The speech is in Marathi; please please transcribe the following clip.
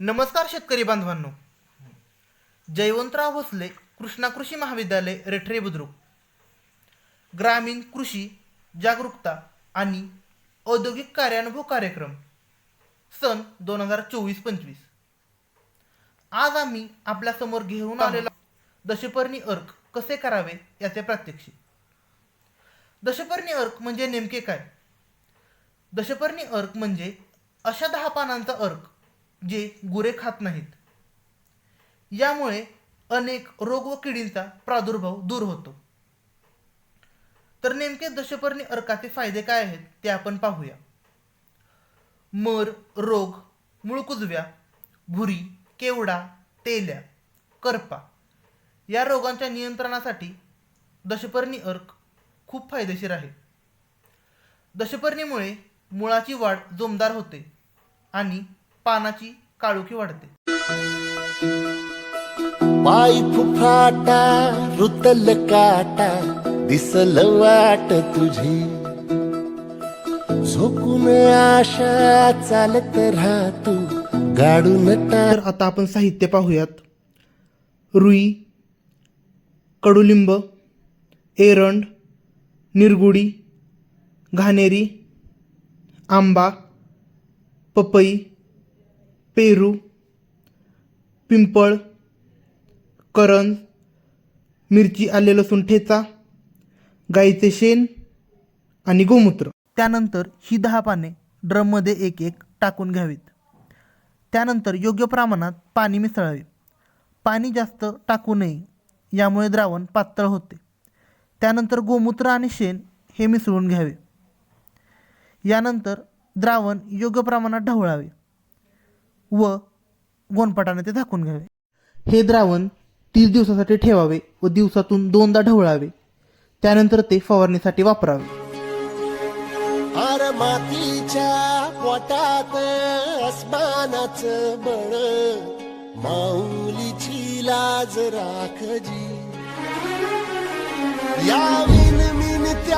नमस्कार शेतकरी बांधवांनो. जयवंतराव भोसले कृष्णा कृषी महाविद्यालय रेठरे बुद्रुक. ग्रामीण कृषी जागरूकता आणि औद्योगिक कार्यानुभव कार्यक्रम सन दोन हजार चोवीस पंचवीस. आज आम्ही आपल्यासमोर घेऊन आलेला दशपर्णी अर्क कसे करावे याचे प्रात्यक्षिक. दशपर्णी अर्क म्हणजे नेमके काय? दशपर्णी अर्क म्हणजे अशा दहा पानांचा अर्क जे गुरे खात नाहीत. यामुळे अनेक रोग व किडींचा प्रादुर्भाव दूर होतो. तर नेमके दशपर्णी अर्काचे फायदे काय आहेत ते आपण पाहूया. मर रोग मुळकुजव्या भुरी केवडा तेल्या करपा या रोगांच्या नियंत्रणासाठी दशपर्णी अर्क खूप फायदेशीर आहे. दशपर्णीमुळे मुळाची वाढ जोमदार होते आणि पानाची काळोखी वाढते. पाय फुफाटा रुतल काटा दिसल वाट तुझी. झोकून आशा चालत राहतो गाडून तर आता आपण साहित्य पाहूयात. रुई कडुलिंब एरंड निरगुडी घाणेरी आंबा पपई पेरू पिंपळ करंज मिरची आले लसूण ठेचा गाईचे शेण आणि गोमूत्र. त्यानंतर ही दहा पाने ड्रममध्ये एक एक टाकून घ्यावीत. त्यानंतर योग्य प्रमाणात पाणी मिसळावे. पाणी जास्त टाकू नये यामुळे द्रावण पातळ होते. त्यानंतर गोमूत्र आणि शेण हे मिसळून घ्यावे. यानंतर द्रावण योग्य प्रमाणात ढवळावे. व गोनपाटाने ते झाकून घ्यावे. हे द्रावण तीस दिवसासाठी ठेवावे व दिवसातून दोनदा ढवळावे. त्यानंतर ते फवारणीसाठी वापरावे. आर मातीच्या पोटात अस्मानाच बळ. माऊलीची लाज राखजी. या विन मिन त्या